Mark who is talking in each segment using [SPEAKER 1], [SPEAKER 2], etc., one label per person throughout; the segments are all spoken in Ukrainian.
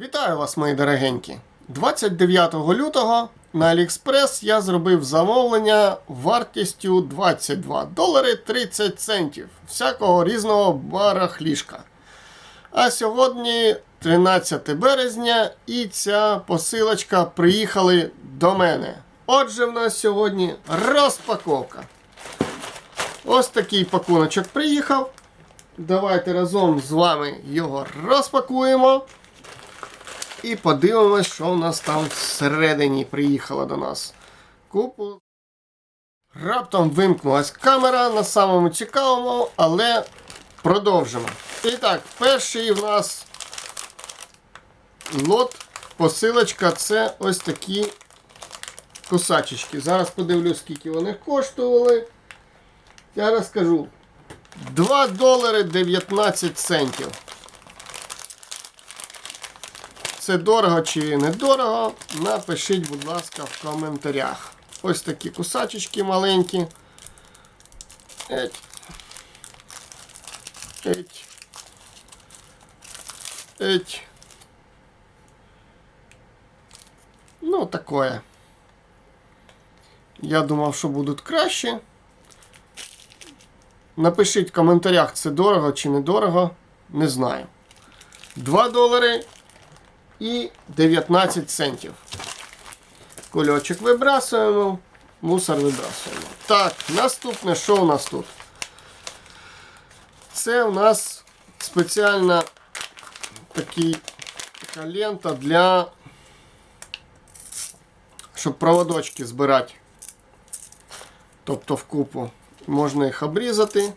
[SPEAKER 1] Вітаю вас, мої дорогенькі! 29 лютого на AliExpress я зробив замовлення вартістю 22 долари 30 центів всякого різного барахлішка. А сьогодні 13 березня і ця посилочка приїхали до мене. Отже, в нас сьогодні розпаковка. Ось такий пакуночок приїхав. Давайте разом з вами його розпакуємо. І подивимось, що у нас там всередині приїхало до нас. Купу. Раптом вимкнулась камера на самому цікавому, але продовжимо. І так, перший в нас лот, посилочка це ось такі кусачечки. Зараз подивлюсь, скільки вони коштували. Я розкажу. 2 долари 19 центів. Це дорого чи недорого, напишіть, будь ласка, в коментарях. Ось такі кусачечки маленькі. Еть. Еть. Еть. Ну, такое. Я думав, що будуть краще. Напишіть в коментарях, це дорого чи недорого. Не знаю. 2 долари і 19 центів. Кульочок вибрасуємо, мусор вибрасуємо. Так, наступне, що у нас тут? Це у нас спеціальна такий, така лента для, щоб проводочки збирати. Тобто в купу. Можна їх обрізати.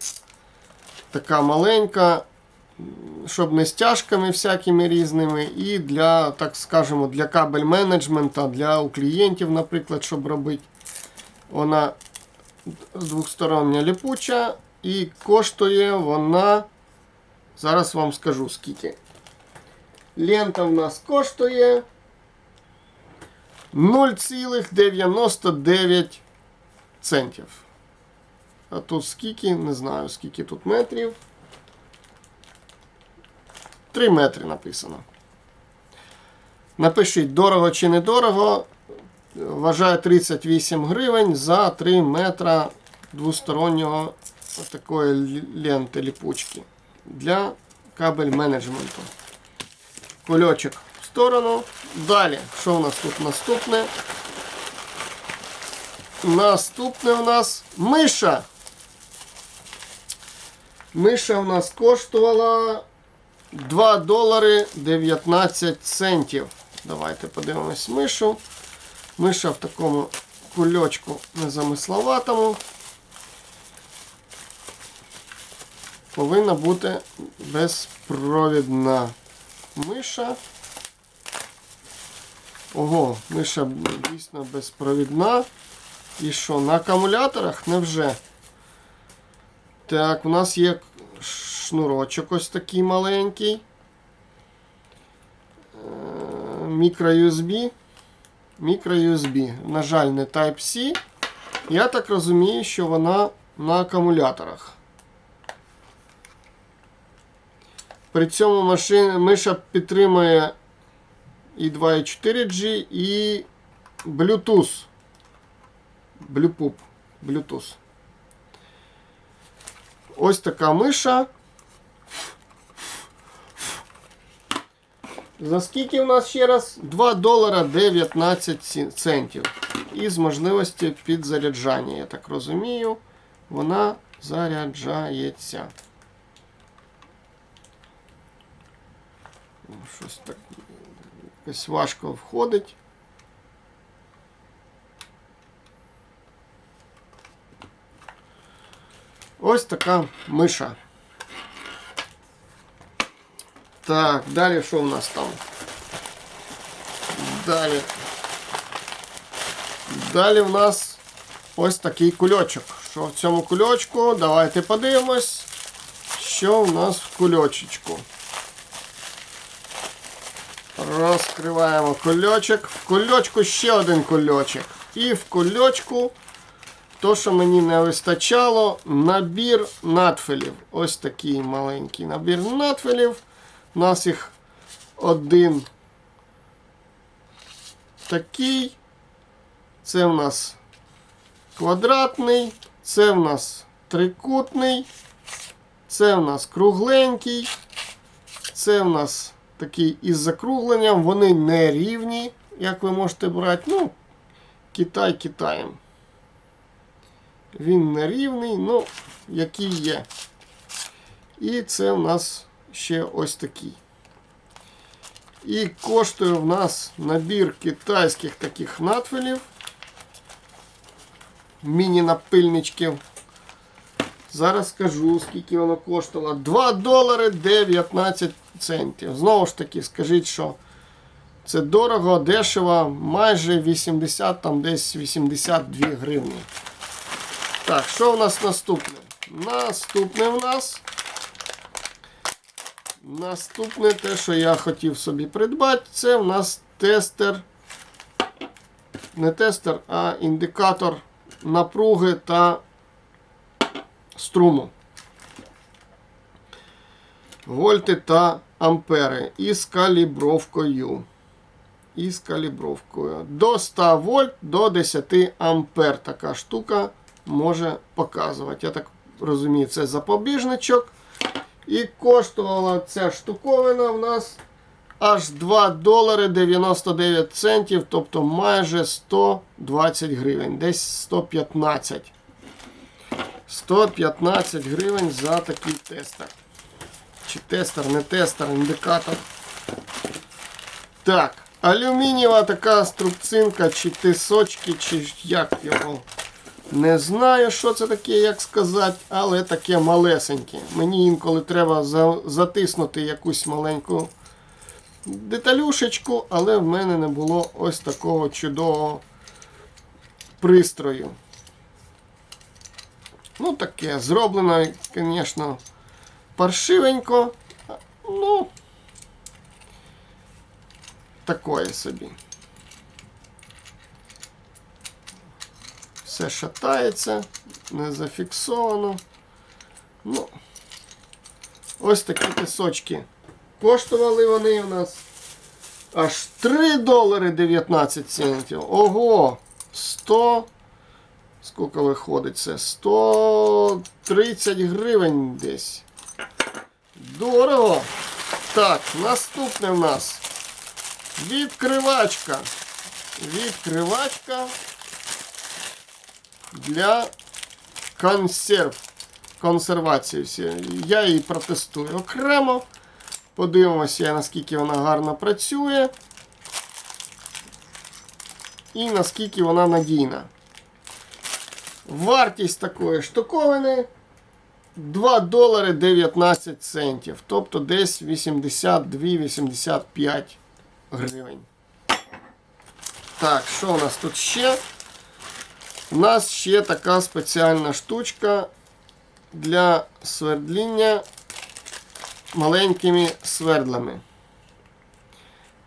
[SPEAKER 1] Така маленька щоб не стяжками всякими різними, і для, так скажемо, для кабель менеджмента, для у клієнтів, наприклад, щоб робити. Вона двохстороння ліпуча і коштує вона. Зараз вам скажу скільки. Лента в нас коштує 0,99 центів. А тут скільки, не знаю, скільки тут метрів. 3 метри написано. Напишіть, дорого чи недорого. Вважаю 38 гривень за 3 метра двостороннього такої ленти ліпучки для кабель менеджменту. Кульочок в сторону. Далі, що у нас тут наступне? Наступне у нас миша. Миша у нас коштувала 2 долари 19 центів. Давайте подивимось мишу. Миша в такому кульочку незамисловатому. Повинна бути безпровідна миша. Ого, миша дійсно безпровідна. І що, на акумуляторах невже? Так, у нас є шнурочок ось такий маленький. Мікро USB. Мікро USB. На жаль, не Type-C. Я так розумію, що вона на акумуляторах. При цьому машина, миша підтримує і 2.4G, і Bluetooth. Bluetooth. Bluetooth. Ось така миша. За скільки у нас ще раз? 2 долара 19 центів. І з можливості підзаряджання, я так розумію, вона заряджається. Щось так якось важко входить. Ось така миша. Так, далі що у нас там? Далі. Далі в нас ось такий кульочок. Що в цьому кульочку? Давайте подивимось, що у нас в кульочечку. Розкриваємо кульочок. В кульочку ще один кульочок. І в кульочку То, що мені не вистачало, набір надфилів. Ось такий маленький набір надфилів. У нас їх один такий. Це в нас квадратний. Це в нас трикутний. Це в нас кругленький. Це в нас такий із закругленням. Вони не рівні, як ви можете брати. Ну, Китай Китаєм. Він не рівний, ну, який є. І це в нас ще ось такий. І коштує в нас набір китайських таких надфилів. Міні-напильничків. Зараз скажу, скільки воно коштувало. 2 долари 19 центів. Знову ж таки, скажіть, що це дорого, дешево, майже 80, там десь 82 гривні. Так, що в нас наступне? Наступне в нас. Наступне те, що я хотів собі придбати, це в нас тестер. Не тестер, а індикатор напруги та струму. Вольти та ампери із калібровкою. Із калібровкою. До 100 вольт до 10 ампер така штука може показувати. Я так розумію, це запобіжничок. І коштувала ця штуковина в нас аж 2 долари 99 центів, тобто майже 120 гривень, десь 115. 115 гривень за такий тестер. Чи тестер, не тестер, індикатор. Так, алюмінієва така струбцинка, чи тисочки, чи як його. Не знаю, що це таке, як сказати, але таке малесеньке. Мені інколи треба за- затиснути якусь маленьку деталюшечку, але в мене не було ось такого чудового пристрою. Ну, таке зроблено, звісно, паршивенько. Ну, такое собі. Все шатається, не зафіксовано. Ну, ось такі пісочки. Коштували вони у нас аж 3 долари 19 центів. Ого! 100. Скільки виходить це? 130 гривень десь. Дорого. Так, наступне в нас відкривачка. Відкривачка для консерв. Консервації всі. Я її протестую окремо. Подивимося, наскільки вона гарно працює. І наскільки вона надійна. Вартість такої штуковини 2 долари 19 центів. Тобто десь 82-85 гривень. Так, що у нас тут ще? У нас ще така спеціальна штучка для свердління маленькими свердлами.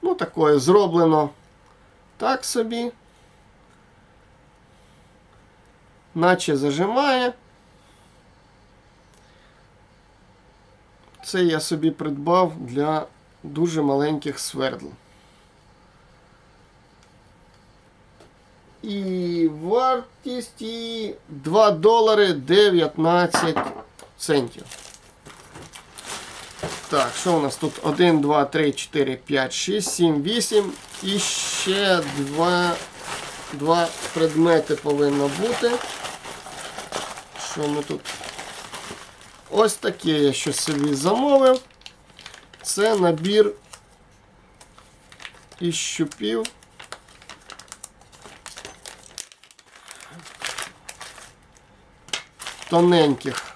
[SPEAKER 1] Ну, такое зроблено так собі. Наче зажимає. Це я собі придбав для дуже маленьких свердл. І вартість її 2 долари 19 центів. Так, що у нас тут? 1, 2, 3, 4, 5, 6, 7, 8. І ще два, два предмети повинно бути. Що ми тут? Ось таке я щось собі замовив. Це набір із щупів. Тоненьких.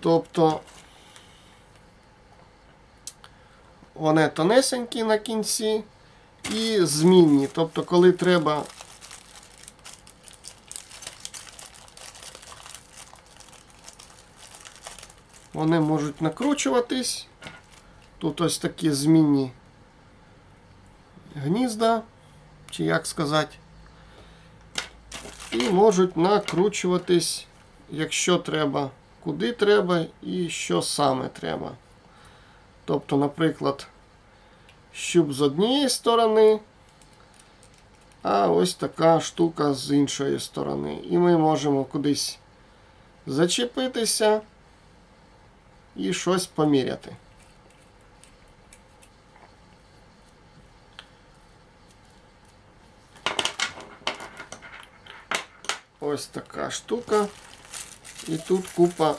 [SPEAKER 1] Тобто вони тонесенькі на кінці і змінні. Тобто, коли треба вони можуть накручуватись. Тут ось такі змінні гнізда, чи як сказати, і можуть накручуватись, якщо треба куди треба і що саме треба. Тобто, наприклад, щуп з однієї сторони. А ось така штука з іншої сторони. І ми можемо кудись зачепитися і щось поміряти. Ось така штука. І тут купа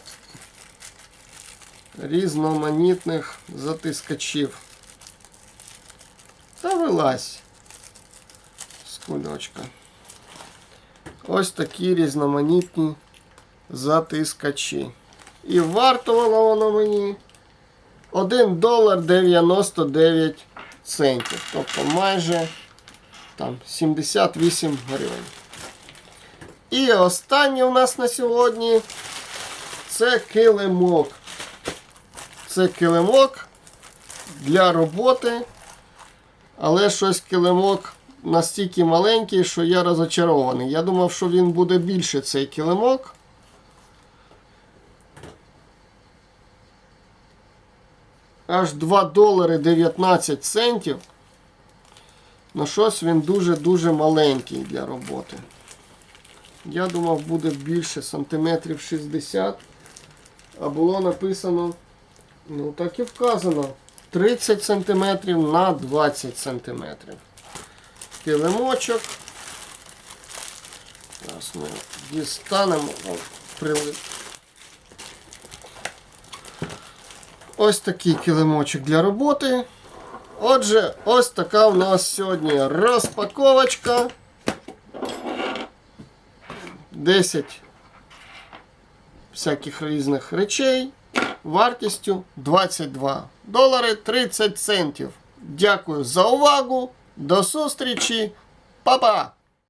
[SPEAKER 1] різноманітних затискачів. Та вилазь з кульочка. Ось такі різноманітні затискачі. І вартувало воно мені 1 долар 99 центів. Тобто майже там 78 гривень. І останнє у нас на сьогодні це килимок. Це килимок для роботи. Але щось килимок настільки маленький, що я розочарований. Я думав, що він буде більше цей килимок. Аж 2 долари 19 центів. Ну щось він дуже-дуже маленький для роботи. Я думав, буде більше сантиметрів 60. А було написано, ну так і вказано, 30 сантиметрів на 20 сантиметрів. Килимочок. Зараз ми дістанемо. Прилип. Ось такий килимочок для роботи. Отже, ось така у нас сьогодні розпаковочка. 10 всяких різних речей вартістю 22 долари 30 центів. Дякую за увагу. До зустрічі. Па-па!